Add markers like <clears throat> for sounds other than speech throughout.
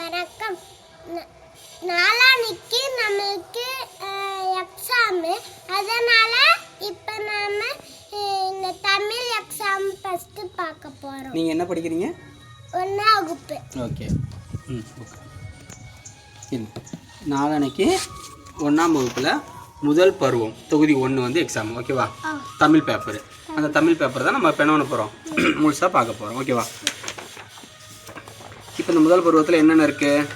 வணக்கம். ந- நாளான்னைக்கு நம்மளுக்கு எக்ஸாமு அதனால இப்போ நாம இந்த தமிழ் எக்ஸாம் ஃபஸ்ட்டு பார்க்க போகிறோம் நீங்கள் என்ன படிக்கிறீங்க? ஒன்றாம் வகுப்பு. ஓகே. ம் ஓகே. நாளான்னைக்கு ஒன்றாம் வகுப்பில் முதல் பருவம் தொகுதி ஒன்று வந்து எக்ஸாம் ஓகேவா? தமிழ் பேப்பர் அந்த தமிழ் பேப்பர் தான் நம்ம பெணவன போகிறோம் <clears throat> முழுசாக பார்க்க போகிறோம் ஓகேவா? இப்போ இந்த முதல் பருவத்தில் என்னென்ன இருக்குது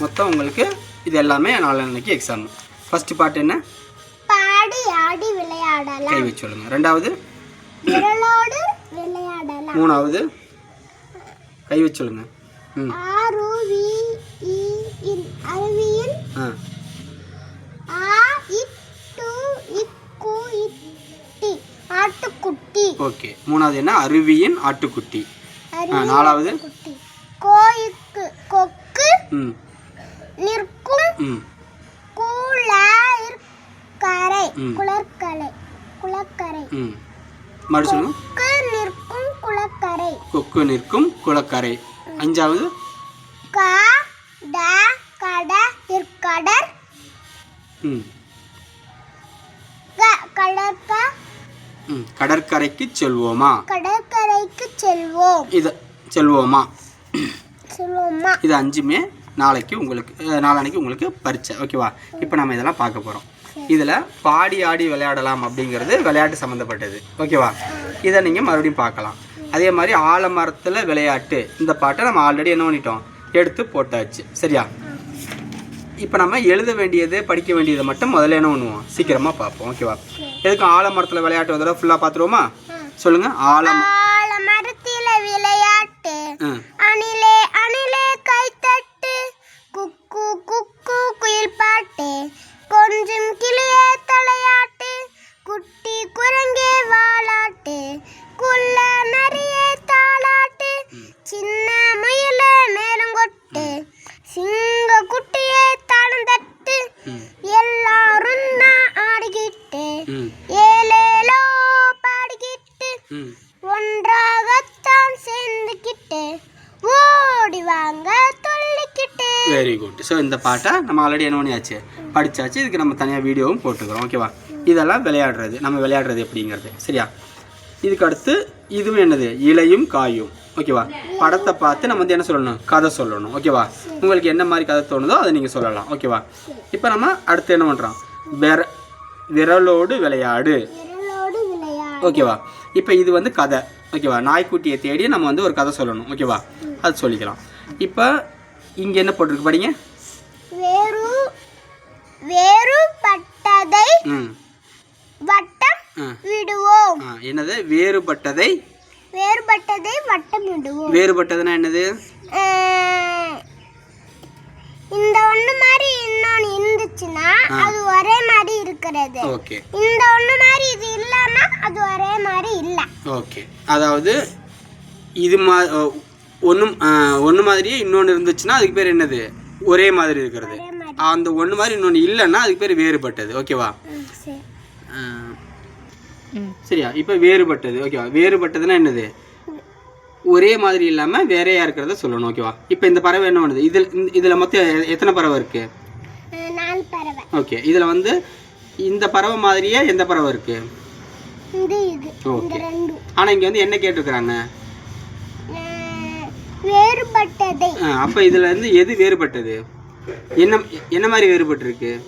மொத்தம் உங்களுக்கு இது எல்லாமே நாளான்னைக்கு எக்ஸாம் ஃபஸ்ட்டு பாட்டு என்ன? பாடி ஆடி கை விளையாடலாம் வச்சு சொல்லுங்கள் ரெண்டாவது? விரலோடு விளையாடலாம். மூணாவது? கை வச்சு சொல்லுங்கள் ம். ஆ. இட்டி ஆட்டுக்குட்டி. ஓகே. மூணாவது என்ன? அருவியின் ஆட்டுக்குட்டி. நாலாவது? கோயிக்கு கொக்கு நிற்கும் குளக்கரை. குளக்கரை குளக்கரை. ம். மறு சொல்லுங்க கொக்கு நிற்கும் குளக்கரை. கொக்கு நிற்கும் குளக்கரை. அஞ்சாவது. க ட கட நிற்கடர் கடற்கரைக்கு செல்வோமா? கடற்கரைக்கு செல்வோம். இது செல்வோமா? செல்வோமா இது அஞ்சுமே நாளைக்கு உங்களுக்கு நாளான்னைக்கு உங்களுக்கு பரீட்சை. ஓகேவா இப்போ நம்ம இதெல்லாம் பார்க்க போகிறோம் இதில் பாடி ஆடி விளையாடலாம் அப்படிங்கிறது விளையாட்டு சம்மந்தப்பட்டது ஓகேவா இதை நீங்கள் மறுபடியும் பார்க்கலாம். அதே மாதிரி ஆலமரத்தில் விளையாட்டு. இந்த பாட்டை நம்ம ஆல்ரெடி என்ன பண்ணிட்டோம்? எடுத்து போட்டாச்சு. சரியா? இப்போ நம்ம எழுத வேண்டியது படிக்க வேண்டியதை மட்டும் முதல்ல என்ன பண்ணுவோம்? சீக்கிரமாக பார்ப்போம். ஓகேவா எதுக்கு ஆலமரத்தில் விளையாட்டு வந்தாலும் ஃபுல்லாக பார்த்துருவோமா? சொல்லுங்கள் ஆலம் ஆலமரத்தில விளையாட்டு. அணிலே ஸோ இந்த பாட்டை நம்ம ஆல்ரெடி என்ன பண்ணியாச்சு? படிச்சாச்சு. இதுக்கு நம்ம தனியாக வீடியோவும் போட்டுக்கிறோம். ஓகேவா இதெல்லாம் விளையாடுறது. நம்ம விளையாடுறது எப்படிங்கிறது. சரியா? இதுக்கு அடுத்து இதுவும் என்னது? இலையும் காயும். ஓகேவா படத்தை பார்த்து நம்ம வந்து என்ன சொல்லணும்? கதை சொல்லணும். ஓகேவா உங்களுக்கு என்ன மாதிரி கதை தோணுதோ அதை நீங்கள் சொல்லலாம். ஓகேவா இப்போ நம்ம அடுத்து என்ன பண்ணுறோம் விர விரலோடு விளையாடு. விரலோடு விளையாடு. ஓகேவா இப்போ இது வந்து கதை. ஓகேவா நாய்க்குட்டியை தேடி நம்ம வந்து ஒரு கதை சொல்லணும். ஓகேவா அது சொல்லிக்கலாம். இப்போ இங்கே என்ன போட்டிருக்கு? படிங்க. வேறு வேறுபட்டதை வட்டம் விடுவோம். என்னது? வேறுபட்டதை? வேறுபட்டதை வட்டம் விடுவோம். வேறுபட்டதுன்னா என்னது? இந்த ஒண்ணு மாதிரி இன்னொன்னு இருந்துச்சுன்னா. அது ஒரே மாதிரி இருக்கிறது. ஓகே. இந்த ஒண்ணு மாதிரி இது இல்லைன்னா அது ஒரே மாதிரி இல்லை. ஓகே. அதாவது இது மா ஒன்றும் ஒன்று மாதிரியே இன்னொன்று இருந்துச்சுன்னா அதுக்கு பேர் என்னது? ஒரே மாதிரி இருக்கிறது. அந்த ஒன்று மாதிரி இன்னொன்று இல்லைன்னா அதுக்கு பேர் வேறுபட்டது. ஓகேவா சரியா? இப்போ வேறுபட்டது. ஓகேவா வேறுபட்டதுன்னா என்னது? ஒரே மாதிரி இல்லாமல் வேறையா இருக்கிறத சொல்லணும். ஓகேவா இப்போ இந்த பறவை என்ன பண்ணுது? இதில் இதில் மொத்தம் எ- எத்தனை பறவை இருக்குது ஓகே இதில் வந்து இந்த பறவை மாதிரியே எந்த பறவை இருக்குது இது. இது இந்த ஓகே ரெண்டும். ஆனால் இங்கே வந்து என்ன கேட்டிருக்கிறாங்க? வேறுபட்டதை. அப்போ இதில் இருந்து எது வேறுபட்டது? என்ன என்ன மாதிரி வேறுபட்டிருக்கு?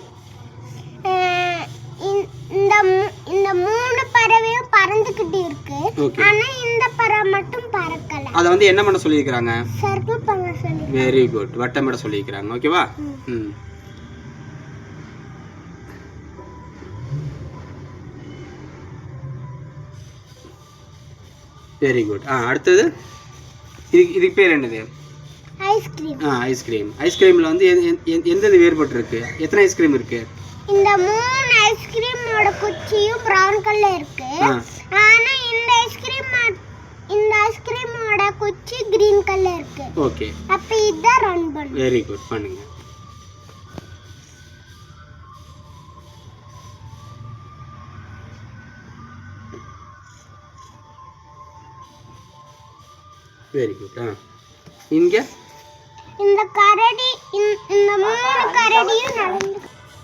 இந்த- இந்த மூணு பறவையும் பறந்துக்கிட்டு இருக்கு. ஆனா இந்த பறவை மட்டும் பறக்கல. அதை வந்து என்ன பண்ண சொல்லியிருக்கிறாங்க? சர்க்கிள் பண்ண சொல்லி வெரி குட் வட்டமிட சொல்லியிருக்கிறாங்க. ஓகேவா. ம். வெரி குட் ஆ அடுத்தது? இதுக்கு இதுக்கு பேர் என்னது? ஐஸ்கிரீம் ஆ ஐஸ்கிரீம் ஐஸ்கிரீமில் வந்து எந்த- எந்த- எந்த இது வேறுபட்டிருக்கு? எத்தனை ஐஸ்கிரீம் இருக்கு? இந்த மூணு ஐஸ்கிரீமோட குச்சியும் பிரவுன் கலர்ல இருக்கு. ஆனா இந்த ஐஸ்கிரீம் இந்த ஐஸ்கிரீமோட குச்சி கிரீன் கலர்ல இருக்கு. ஓகே அப்ப இதான் ரன் பண்ணும். வெரி குட் பண்ணுங்க. வெரி குட் ஆ இங்கே? இந்த கரடி இந்த- இந்த மூணு கரடியும் நடந்து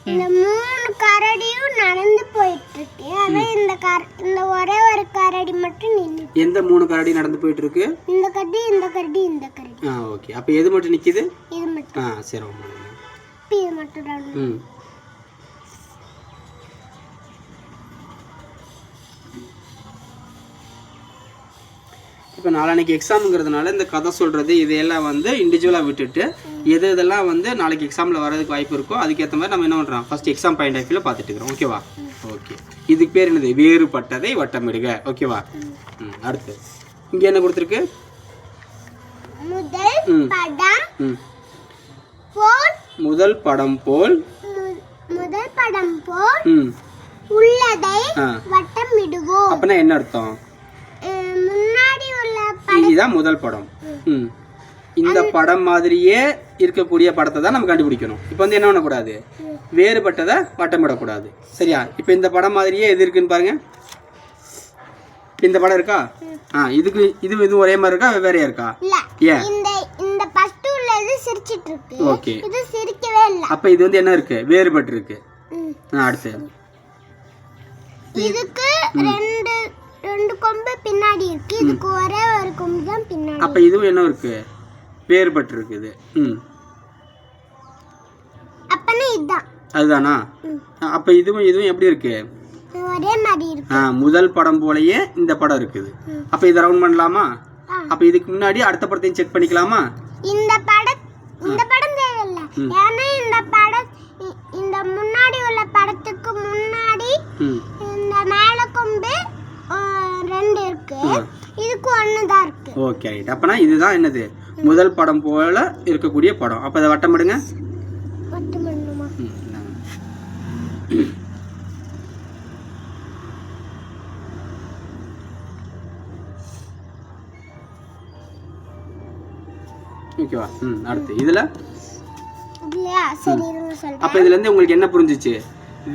இந்த மூணு கரடியும் நடந்து போயிட்டு இருக்கு ஆனா இந்த கர இந்த ஒரே ஒரு கரடி மட்டும் நின்று எந்த மூணு கரடி நடந்து போயிட்டு இருக்கு இந்த கரடி இந்த கரடி இந்த கரடி. ஆ ஓகே அப்போ எது மட்டும் நிற்கிது இது மட்டும். ஆ சரி. இப்ப இது மட்டும். ம். இப்போ நாளான்னைக்கு எக்ஸாமுங்கிறதுனால இந்த கதை சொல்கிறது இதையெல்லாம் வந்து இண்டிவிஜுவலாக விட்டுட்டு எது இதெல்லாம் வந்து நாளைக்கு எக்ஸாமில் வரதுக்கு வாய்ப்பு இருக்கோ அதுக்கேற்ற மாதிரி நம்ம என்ன பண்ணுறோம் ஃபர்ஸ்ட் எக்ஸாம் பாயிண்ட் ஆஃப் வியூவில் பார்த்துட்டு இருக்கிறோம். ஓகேவா ஓகே இதுக்கு பேர் என்னது? வேறுபட்டதை வட்டமிடுக. ஓகேவா ம் அடுத்து. இங்கே என்ன கொடுத்துருக்கு? முதல். படம் போல் முதல் படம் போல் உள்ளதை வட்டமிடுவோம். அப்படின்னா என்ன அர்த்தம்? இதுதான் முதல் படம். ம். இந்த படம் மாதிரியே இருக்கக்கூடிய படத்தை தான் நம்ம கண்டுபிடிக்கணும். இப்போ வந்து என்ன பண்ணக்கூடாது? வேறுபட்டதை வட்டமிடக்கூடாது சரியா? இப்போ இந்த படம் மாதிரியே எது இருக்குன்னு பாருங்க. இந்த படம் இருக்கா? ஆ இதுக்கு இது இதுவும் ஒரே மாதிரி இருக்கா? வெவ்வேறையா இருக்கா? ஏன்? ஓகே. இது சிரிக்கவே இல்ல. அப்போ இது வந்து என்ன இருக்கு? வேறுபட்டு இருக்கு அடுத்து. இதுக்கு ரெண்டு ரெண்டு கொம்பு பின்னாடி இருக்கு. இதுக்கு ஒரே அப்போ இதுவும் என்ன இருக்கு? வேறுபட்டு இருக்குது ம் அதுதானா. அப்போ இதுவும் இதுவும் எப்படி இருக்கு? ஒரே மாதிரி இருக்கு. ஆ முதல் படம் போலயே இந்த படம் இருக்குது. அப்போ இதை ரவுண்ட் பண்ணலாமா. அப்போ இதுக்கு முன்னாடி அடுத்த படத்தையும் செக் பண்ணிக்கலாமா? இந்த படம் இந்த படம் தேவையில்ல. ஏன்னா இந்த படம் இந்த முன்னாடி உள்ள படத்துக்கு முன்னாடி இந்த மேல கொம்பு ரெண்டு இருக்கு. இதுக்கு ஒன்று தான் இருக்கு. ஓகே ரைட் அப்போனா இதுதான் என்னது? முதல் படம் போல இருக்கக்கூடிய படம். அப்போ இதை வட்டமிடுங்க மட்டும் பண்ணுமா ம், இந்தாங்க. ஓகேவா ம் அடுத்து. இதில்? அப்போ சொல்றேன் இதுலேருந்து உங்களுக்கு என்ன புரிஞ்சிச்சு?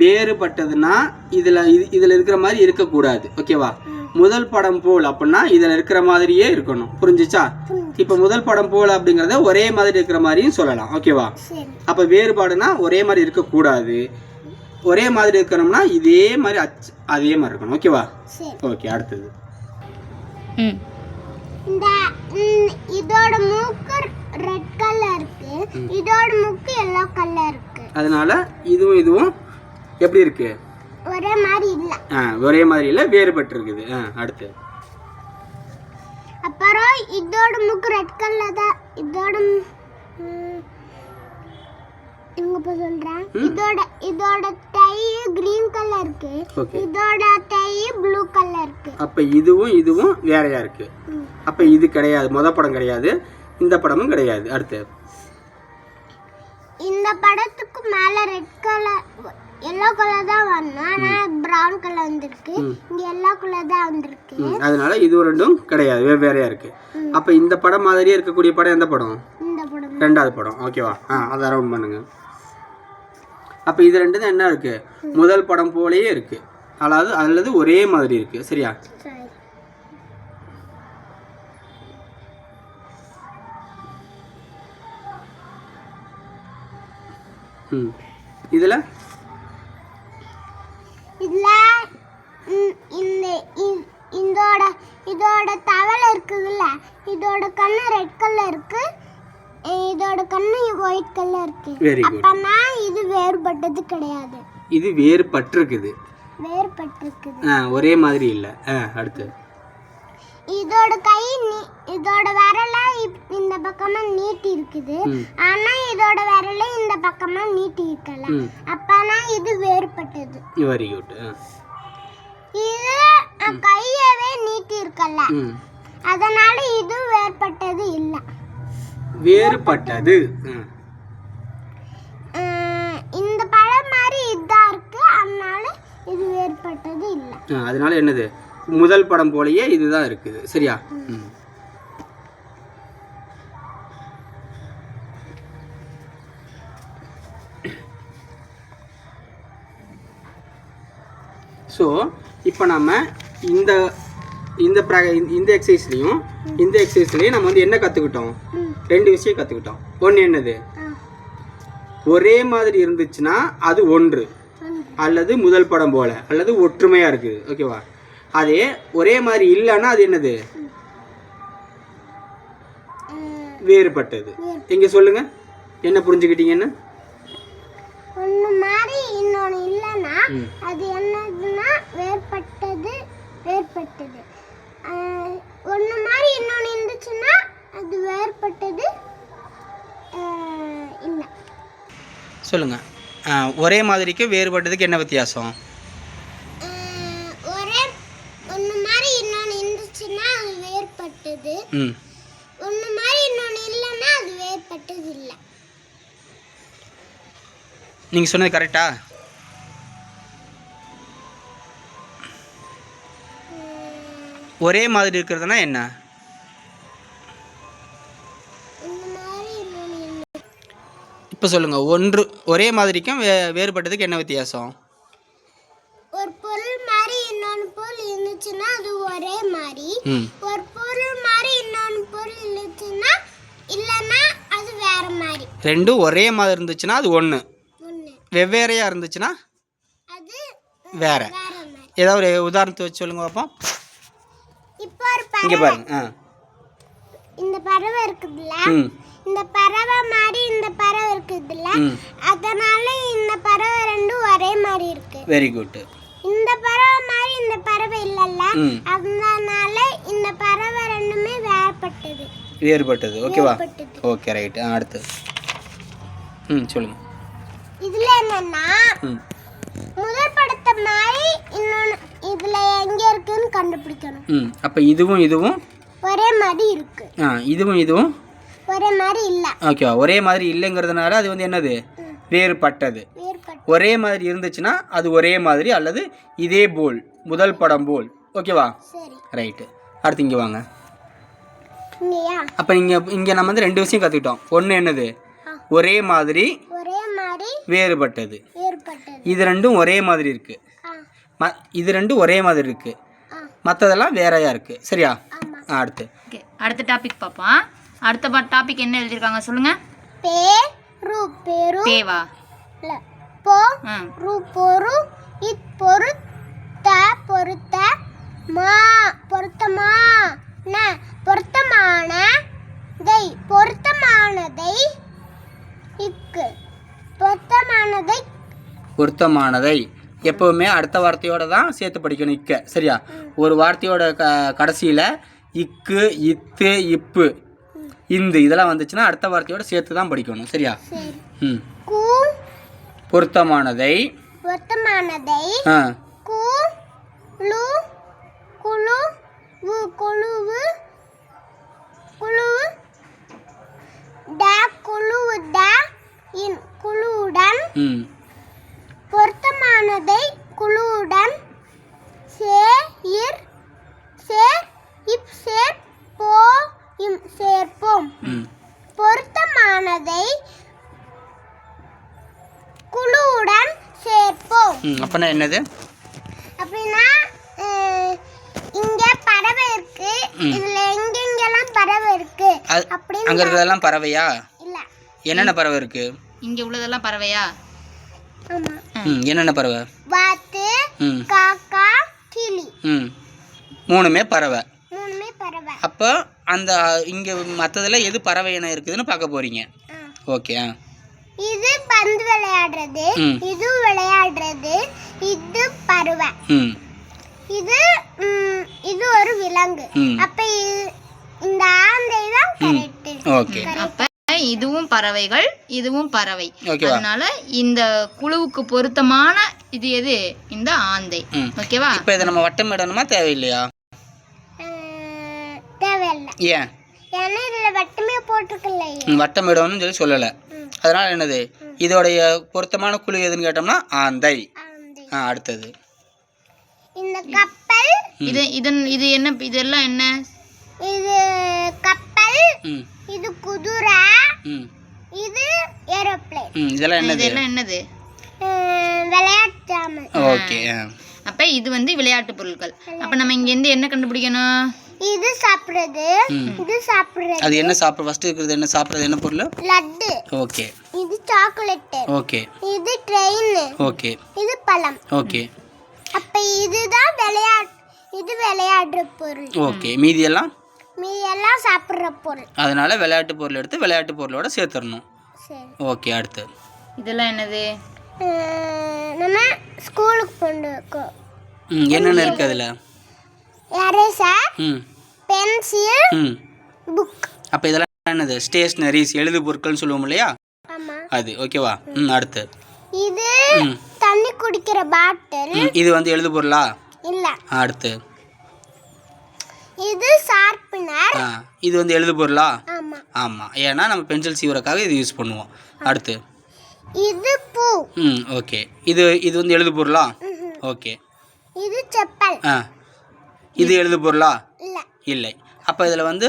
வேறுபட்டதுன்னா இதில் இது இதில் இருக்கிற மாதிரி இருக்கக்கூடாது. ஓகேவா முதல் படம் போல் அப்படின்னா இதில் இருக்கிற மாதிரியே இருக்கணும். புரிஞ்சுச்சா? புரிஞ்சு. இப்போ முதல் படம் போல் அப்படிங்கிறத ஒரே மாதிரி இருக்கிற மாதிரியும் சொல்லலாம். ஓகேவா அப்போ வேறுபாடுனா ஒரே மாதிரி இருக்கக்கூடாது. ஒரே மாதிரி இருக்கணும்னா இதே மாதிரி அச் அதே மாதிரி இருக்கணும். ஓகேவா சரி. ஓகே அடுத்தது. இதோட மூக்கு ரெட் கலர் இருக்கு. இதோட மூக்கு எல்லோ கலர் இருக்கு. அதனால இதுவும் இதுவும் எப்படி இருக்கு? ஒரே மாதிரி இல்ல. ஆ ஒரே மாதிரி இல்லை வேறுபட்டு இருக்குது ஆ அடுத்து. அப்புறம் இதோட மூக்கு ரெட் கலர் தான் இதோட இவங்க இப்ப சொல்றேன். இதோட இதோட டை கிரீன் கலர் இருக்கு. இதோட டை ப்ளூ கலர் இருக்கு. அப்போ இதுவும் இதுவும் வேறையா இருக்கு. அப்போ இது கிடையாது. மொத படம் கிடையாது. இந்த படமும் கிடையாது. அடுத்து. இந்த படத்துக்கு மேல ரெட் கலர் எல்லோ கலர் தான் வரணும் ஆனா பிரவுன் கலர் வந்திருக்கு. இங்க எல்லோ கலர் தான் வந்திருக்கு. அதனால இது ரெண்டும் கிடையாது. வெவ்வேறையா இருக்கு. அப்போ இந்த படம் மாதிரியே இருக்கக்கூடிய படம் எந்த படம்? இந்த படம் ரெண்டாவது படம். ஓகேவா ஆ அதை ரவுண்ட் பண்ணுங்க. அப்போ இது ரெண்டு தான் என்ன இருக்கு? முதல் படம் போலயே இருக்கு. அதாவது அல்லது ஒரே மாதிரி இருக்கு. சரியா? சரி. ம். இதில்? இதுல இந்த இதோட இதோட தவளை இருக்குதுல்ல இதோட கண்ணு ரெட் கலர் இருக்கு. இதோட கண்ணு ஒயிட் கலர் இருக்கு. அப்பனா இது வேறுபட்டது கிடையாது. இது வேறுபட்டிருக்குது. வேறுபட்டிருக்குது. ஒரே மாதிரி இல்லை. அடுத்து. இதோட கை இதோட விரல இந்த பக்கமா நீட்டி இருக்குது. ஆனா இதோட விரல இந்த பக்கமா நீட்டி இருக்கல அப்பனா இது வேறுபட்டது. வெரி குட் இது கையவே நீட்டி இருக்கல அதனால இது வேறுபட்டது இல்ல. வேறுபட்டது. இந்த பழம் மாதிரி இதா இருக்கு. அதனால இது வேறுபட்டது இல்ல. அதனால என்னது? முதல் படம் போலயே இதுதான் இருக்குது. சரியா? ஸோ இப்போ நம்ம இந்த இந்த ப்ரா இந்த எக்ஸசைஸ்லையும் இந்த எக்ஸசைஸ்லையும் நம்ம வந்து என்ன கற்றுக்கிட்டோம். ரெண்டு விஷயம் கற்றுக்கிட்டோம் ஒன்று என்னது? ஒரே மாதிரி இருந்துச்சுன்னா அது ஒன்று. ஒன்று. அல்லது முதல் படம் போல. அல்லது ஒற்றுமையாக இருக்குது. ஓகேவா அதே ஒரே மாதிரி இல்லைன்னா அது என்னது? வேறுபட்டது. இங்கே சொல்லுங்க. என்ன புரிஞ்சுக்கிட்டீங்கன்னு? ஒன்று மாதிரி இன்னொன்று இல்லைன்னா. அது என்னதுன்னா வேறுபட்டது வேறுபட்டது. ஒன்று மாதிரி இன்னொன்று இருந்துச்சுன்னா அது வேறுபட்டது இல்லை. சொல்லுங்க. ஒரே மாதிரிக்கு வேறுபட்டதுக்கு என்ன வித்தியாசம் ஒரே ஒன்று மாதிரி இன்னொன்று இருந்துச்சுன்னா அது வேறுபட்டது ம் ஒன்று மாதிரி இன்னொன்று இல்லைன்னா அது வேறுபட்டது இல்லை நீங்கள் சொன்னது கரெக்டா? ஒரே மாதிரி இருக்கிறதுனா என்ன? இப்போ சொல்லுங்கள் ஒன்று ஒரே மாதிரிக்கும் வே வேறுபட்டதுக்கு என்ன வித்தியாசம்? ஒரு பொருள் மாதிரி இன்னொன்று பொருள் இருந்துச்சுன்னா அது ஒரே மாதிரி. ரெண்டும் ஒரே மாதிரி இருந்துச்சுன்னா அது ஒன்று வெவ்வேறையாக இருந்துச்சுன்னா அது வேற. ஏதாவது ஒரு உதாரணத்தை வச்சு சொல்லுங்க பார்ப்போம் இங்கே பாருங்க ஆ. இந்த பறவை இருக்குதுல்ல? இந்த பறவை மாதிரி இந்த பறவை இருக்குதுல்ல? அதனால இந்த பறவை ரெண்டும் ஒரே மாதிரி இருக்கு. வெரி குட் இந்த பறவை மாதிரி இந்த பறவை இல்லைல்ல? அதனால இந்த பறவை ரெண்டுமே வேறுபட்டது. வேறுபட்டது. ஓகேவா ஓகே ரைட்டு அடுத்து ம் சொல்லுங்கள் இதுல என்னன்னா முதல் படத்தை மாதிரி இன்னொன்று இதுல எங்க இருக்குன்னு கண்டுபிடிக்கணும். ம் அப்போ இதுவும் இதுவும்? ஒரே மாதிரி இருக்கு. ஆ இதுவும் இதுவும்? ஒரே மாதிரி இல்ல. ஓகேவா ஒரே மாதிரி இல்லைங்கிறதுனால அது வந்து என்னது. வேறுபட்டது. வேறுபட்டு ஒரே மாதிரி இருந்துச்சுன்னா அது ஒரே மாதிரி அல்லது இதே போல் முதல் படம் போல். ஓகேவா ரைட்டு அடுத்து இங்கே வாங்க. அப்போ இங்கே இங்கே நம்ம வந்து ரெண்டு விஷயம் கற்றுக்கிட்டோம் ஒன்று என்னது. ஒரே மாதிரி ஒரே மாதிரி வேறுபட்டது. வேறுபட்டது. இது ரெண்டும் ஒரே மாதிரி இருக்குது ஆ. ம இது ரெண்டும் ஒரே மாதிரி இருக்குது ஆ. மற்றதெல்லாம் வேறையாக இருக்குது சரியா? அடுத்து. ஓகே அடுத்த டாபிக் பார்ப்போம். அடுத்த டாபிக் என்ன எழுதியிருக்காங்க சொல்லுங்க. பே ரு பேரு தேவா. இல்ல போ ரு பொரு இத் பொரு த பொருத்த மா பொருத்தமா ந பொருத்தமான தை பொருத்தமானதை இக்கு. பொருத்தமானதை பொருத்தமானதை. எப்பவுமே அடுத்த வார்த்தையோட தான் சேர்த்து படிக்கணும் இக்க. சரியா? ஒரு வார்த்தையோட க கடைசியில் இக்கு இத்து இப்பு. இந்து. இதெல்லாம் வந்துச்சுன்னா அடுத்த வார்த்தையோட சேர்த்து தான் படிக்கணும். சரியா? சரி. ம். பொருத்தமானதை. பொருத்தமானதை ஆ. குழு குழுவு குழுவு ட குழுவு ட இன் குழுவுடன் பொருத்தமானதை குழுவுடன் சே இர் சேர் இப் சேர் போ இம் சேர்ப்போம். பொருத்தமானதை குழுவுடன் சேர்ப்போம். அப்போனா என்னது? அப்படின்னா இங்க பறவை இருக்கு. இதுல எங்கெங்கெல்லாம் பறவை இருக்கு அது அப்படின்னு அங்கே இருக்கிறதெல்லாம் பறவையா? இல்ல. என்னென்ன பறவை இருக்குது இங்கே உள்ளதெல்லாம் பறவையா? ஆமா. ம் என்னென்ன பறவை? வாத்து காக்கா கிளி. ம். மூணுமே பறவை. மூணுமே பறவை. அப்போ அந்த இங்கே மற்றதில் எது பறவை இனம் இருக்குதுன்னு பார்க்க போகிறீங்க. ஓகே ஆ. இது பந்து விளையாடுறது. இது விளையாடுறது இது பறவை. ம் இது ம், இது ஒரு விலங்கு ம். அப்ப இது- இந்த ஆந்தை தான் கரெக்ட் ஓகே அப்ப இதுவும் பறவைகள் இதுவும் பறவை. அதனால இந்த குழுவுக்கு பொருத்தமான இது எது? இந்த ஆந்தை. ஓகேவா இப்போ இதை நம்ம வட்டம் இடணுமா தேவையில்லையா? தேவையில்லை. ஏன்? ஏன்னா இதுல வட்டமே போட்டிருக்கலையே. ம், வட்டம் இடணும்னு சொல்லி சொல்லலை. அதனால் என்னது? இதோடைய பொருத்தமான குழு எதுன்னு கேட்டோம்னா ஆந்தை. ஆந்தை. ஆ அடுத்தது. இந்த கப்பல். இது இதன் இது என்ன இதெல்லாம் என்ன? இது கப்பல் ம் இது குதிரை ம் இது ஏரோப்ளேன் ம் இதெல்லாம் என்னது? இதெல்லாம் என்னது? விளையாட்டு ஜாமான். ஓகே ஆ. அப்ப இது வந்து விளையாட்டு பொருட்கள். அப்ப நம்ம இங்க இருந்து என்ன கண்டுபிடிக்கணும்? இது சாப்பிடுறது. இது சாப்பிடுறது. அது என்ன சாப்பிட ஃபஸ்ட்டு இருக்கிறது என்ன சாப்பிட்றது என்ன பொருள்? லட்டு. ஓகே. இது சாக்லேட்டு. ஓகே. இது ட்ரெயின் ஓகே. இது பழம். ஓகே. அப்ப இதுதான் விளையாட் இது விளையாடுற பொருள். ஓகே. மீதியெல்லாம் மீதி எல்லாம் சாப்பிடுற பொருள். அதனால விளையாட்டு பொருள் எடுத்து விளையாட்டு பொருளோட சேர்த்துடணும். சரி ஓகே அடுத்து. இதெல்லாம் என்னது? நம்ம ஸ்கூலுக்கு கொண்டு இருக்கோம் ம் என்னென்ன இருக்குது அதில்? எரேசர் ம். பென்சில் ம். புக் அப்போ இதெல்லாம் என்னது? ஸ்டேஷ்னரிஸ் எழுது பொருட்கள்னு சொல்லுவோம் இல்லையா? ஆமா. அது ஓகேவா ம் அடுத்து. இது தண்ணி குடிக்கிற பாட்டில். இது வந்து எழுது பொருளா? இல்ல. அடுத்து. இது ஷார்ப்னர். ஆ இது வந்து எழுது பொருளா? ஆமா. ஆமாம் ஏன்னா நம்ம பென்சில் சீவரக்காக இது யூஸ் பண்ணுவோம். அடுத்து. இது பூ. ம் ஓகே. இது இது வந்து எழுது பொருளா. ஓகே. இது செப்பல். ஆ. இது எழுது பொருளா? இல்ல. இல்லை. அப்போ இதில் வந்து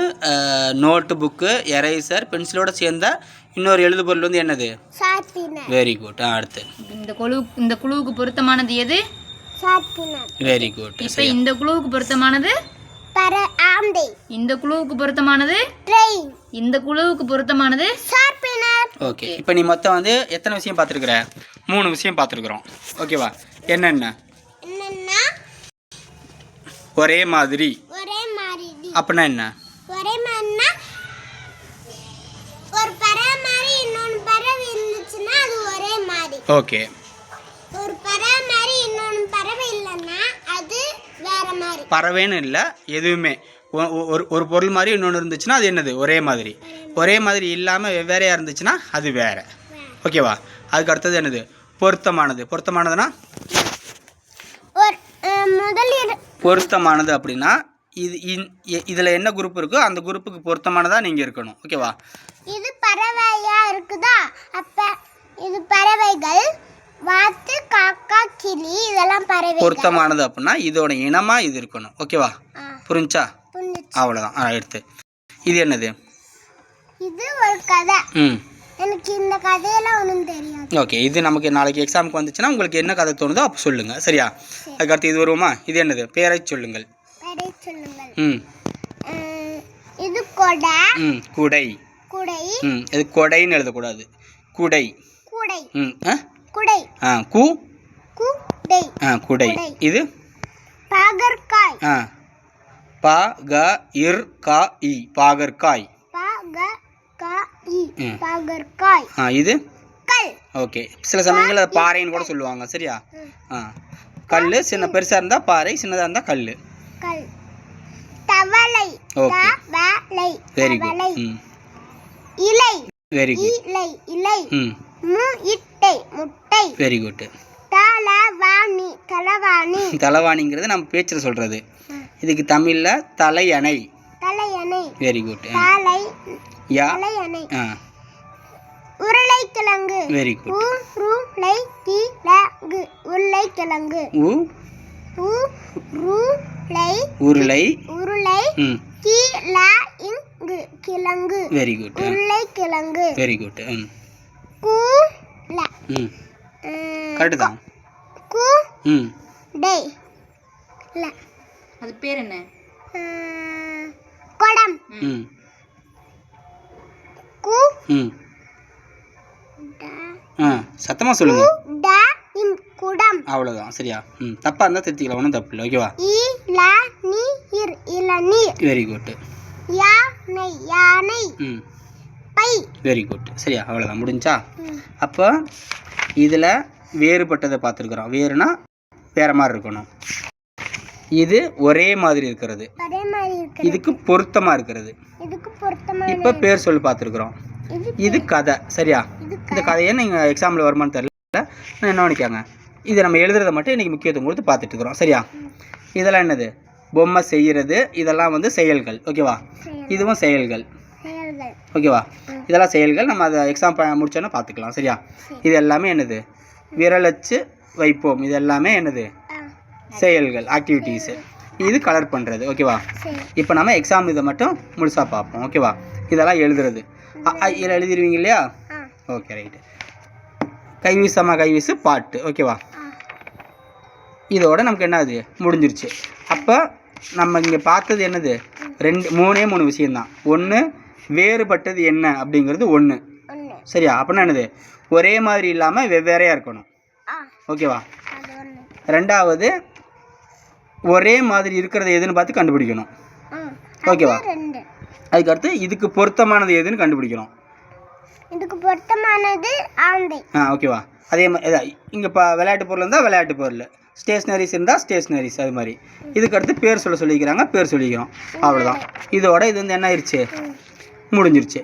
நோட்டு புக்கு எரேசர் பென்சிலோட சேர்ந்த இன்னொரு எழுது பொருள் வந்து என்னது? ஷார்ப்னர். வெரி குட் ஆ அடுத்து. இந்த குழு இந்த குழுவுக்கு பொருத்தமானது எது? ஷார்ப்னர். வெரி குட் இப்போ இந்த குழுவுக்கு பொருத்தமானது? இந்த குழுவுக்கு பொருத்தமானது? ட்ரெயின். இந்த குழுவுக்கு பொருத்தமானது? ஓகே இப்போ நீ மொத்தம் வந்து எத்தனை விஷயம் பார்த்துருக்குற? மூணு விஷயம் பார்த்துருக்குறோம். ஓகேவா என்னென்ன? என்னன்னா? ஒரே மாதிரி. ஒரே மாதிரி. அப்படின்னா என்ன? ஒரே மாதிரினா ஒரு பறவை மாதிரி இன்னொன்று பறவை இருந்துச்சுன்னா அது ஒரே மாதிரி ஓகே ஒரு பறவை மாதிரி இன்னொன்று பறவை இல்லைன்னா அது வேற மாதிரி பறவைன்னு இல்லை எதுவுமே. ஒரு ஒரு பொருள் மாதிரி இன்னொன்று இருந்துச்சுன்னா அது என்னது? ஒரே மாதிரி. ஒரே மாதிரி இல்லாமல் வெவ்வேறையாக இருந்துச்சுன்னா அது வேற. ஓகேவா? அதுக்கு அடுத்தது என்னது? பொருத்தமானது. பொருத்தமானதுன்னா? பொருத்தமானது அப்படின்னா இது இதில் என்ன குரூப் இருக்கோ அந்த குரூப்புக்கு பொருத்தமானதாக நீங்கள் இருக்கணும். ஓகேவா? இது பறவையா இருக்குதா? அப்ப இது பறவைகள். வாத்து காக்கா கிளி இதெல்லாம் பறவைகள் பொருத்தமானது அப்படின்னா இதோட இனமாக இது இருக்கணும். ஓகேவா? புரிஞ்சா. அவ்வளோதான் எடுத்து. இது என்னது? இது ஒரு கதை. ம். எனக்கு இந்த கதையெல்லாம் ஒன்றும் தெரியாது. ஓகே இது நமக்கு நாளைக்கு எக்ஸாமுக்கு வந்துச்சுன்னா உங்களுக்கு என்ன கதை தோணுதோ அப்போ சொல்லுங்கள் சரியா? அதுக்கு அடுத்து இது வருவோமா இது என்னது? பேரை சொல்லுங்கள். கதை சொல்லுங்கள். ம். இது கொடை. ம் குடை. குடை. ம் இது கொடைன்னு எழுதக்கூடாது. குடை. குடை. ம் ஆ? குடை. ஆ கு? குடை. ஆ குடை. இது? பாகற்காய். ஆ. பா க இர் கா இ. பாகற்காய். பாகற்காய். ஆ இது? கல். ஓகே. சில சமயங்களில் அதை பாறைன்னு கூட சொல்லுவாங்க. சரியா. ஆ. கல் சின்ன பெருசாக இருந்தால் பாறை சின்னதாக இருந்தால் கல் கல். தவளை. ஓகே. தவளை. வெரி குட் இலை. வெரி குட் இலை. இலை. ம். மு இட்டை முட்டை. Very good தலவாணி தலவாணி. <laughs> தலைவாணிங்கிறது நம்ம பேச்சில் சொல்கிறது. இதுக்கு தமிழில் தலையணை. தலையணை. வெரி குட் தலை யா. தலையணை. ஆ. உருளைக்கிழங்கு. வெரி குட் உருளை கிழங்கு உருளைக்கிழங்கு. உ. உருளை. உருளை உருளை ம் கிழங்கு. கிழங்கு வெரி குட் உருளைக்கிழங்கு. வெரி குட் ம் கூல ம். கரெக்டு தான் கு ம். டை இல்ல அது பேர் என்ன? குடம். ம். கு ம். ட ஆ சத்தமாக சொல்லுங்க. ட இன் குடம். அவ்வளோதான் சரியா? ம் தப்பாக இருந்தால் திருத்திக்கலாம். ஒன்றும் தப்பு இல்லை. ஓகேவா? இல நீர். இளநீர் வெரி குட் யானை யானை ம். வெரி குட் சரியா? அவ்வளோதான் முடிஞ்சா? அப்போ இதில் வேறுபட்டதை பார்த்துருக்குறோம். வேறுனா வேற மாதிரி இருக்கணும். இது ஒரே மாதிரி இருக்கிறது. இதுக்கு பொருத்தமாக இருக்கிறது. இப்போ பேர் சொல்லி பார்த்துருக்குறோம். இது கதை. சரியா? இந்த கதையை நீங்கள் எக்ஸாமில் வருமானு தெரியல. நான் என்ன பண்ணிக்காங்க இது நம்ம எழுதுறதை மட்டும் இன்றைக்கி முக்கியத்துவம் கொடுத்து பார்த்துட்டு இருக்கிறோம். சரியா? இதெல்லாம் என்னது? பொம்மை செய்கிறது. இதெல்லாம் வந்து செயல்கள். ஓகேவா. இதுவும் செயல்கள். ஓகேவா? இதெல்லாம் செயல்கள். நம்ம அதை எக்ஸாம் முடிச்சோன்னா பார்த்துக்கலாம். சரியா? இது எல்லாமே என்னது? விரலச்சு வைப்போம். இது எல்லாமே என்னது? செயல்கள் ஆக்டிவிட்டீஸு இது கலர் பண்ணுறது ஓகேவா? இப்போ நம்ம எக்ஸாம் இதை மட்டும் முழுசாக பார்ப்போம். ஓகேவா? இதெல்லாம் எழுதுறது. இதில் எழுதிருவீங்க இல்லையா? ஓகே ரைட்டு கைவீசமா கைவீசு பாட்டு. ஓகேவா? இதோட நமக்கு என்ன ஆகுது முடிஞ்சிருச்சு. அப்போ நம்ம இங்கே பார்த்தது என்னது? ரெண்டு மூணே மூணு விஷயம்தான். ஒன்று வேறுபட்டது என்ன அப்படிங்கிறது ஒன்று சரியா? அப்படின்னா என்னது? ஒரே மாதிரி இல்லாமல் வெவ்வேறையாக இருக்கணும். ஓகேவா? ரெண்டாவது ஒரே மாதிரி இருக்கிறது எதுன்னு பார்த்து கண்டுபிடிக்கணும். ஓகேவா? அதுக்கடுத்து இதுக்கு பொருத்தமானது எதுன்னு கண்டுபிடிக்கணும். இதுக்கு பொருத்தமானது ஆந்தை. ஆ ஓகேவா? அதே மாதிரி இங்கே இப்போ விளையாட்டு பொருள் இருந்தால் விளையாட்டு பொருள். ஸ்டேஷ்னரிஸ் இருந்தால் ஸ்டேஷ்னரிஸ் அது மாதிரி. இதுக்கு அடுத்து பேர் சொல்ல சொல்லிக்கிறாங்க பேர் சொல்லிக்கிறோம். அவ்வளோதான் இதோட இது வந்து என்ன ஆயிடுச்சு முடிஞ்சிருச்சு.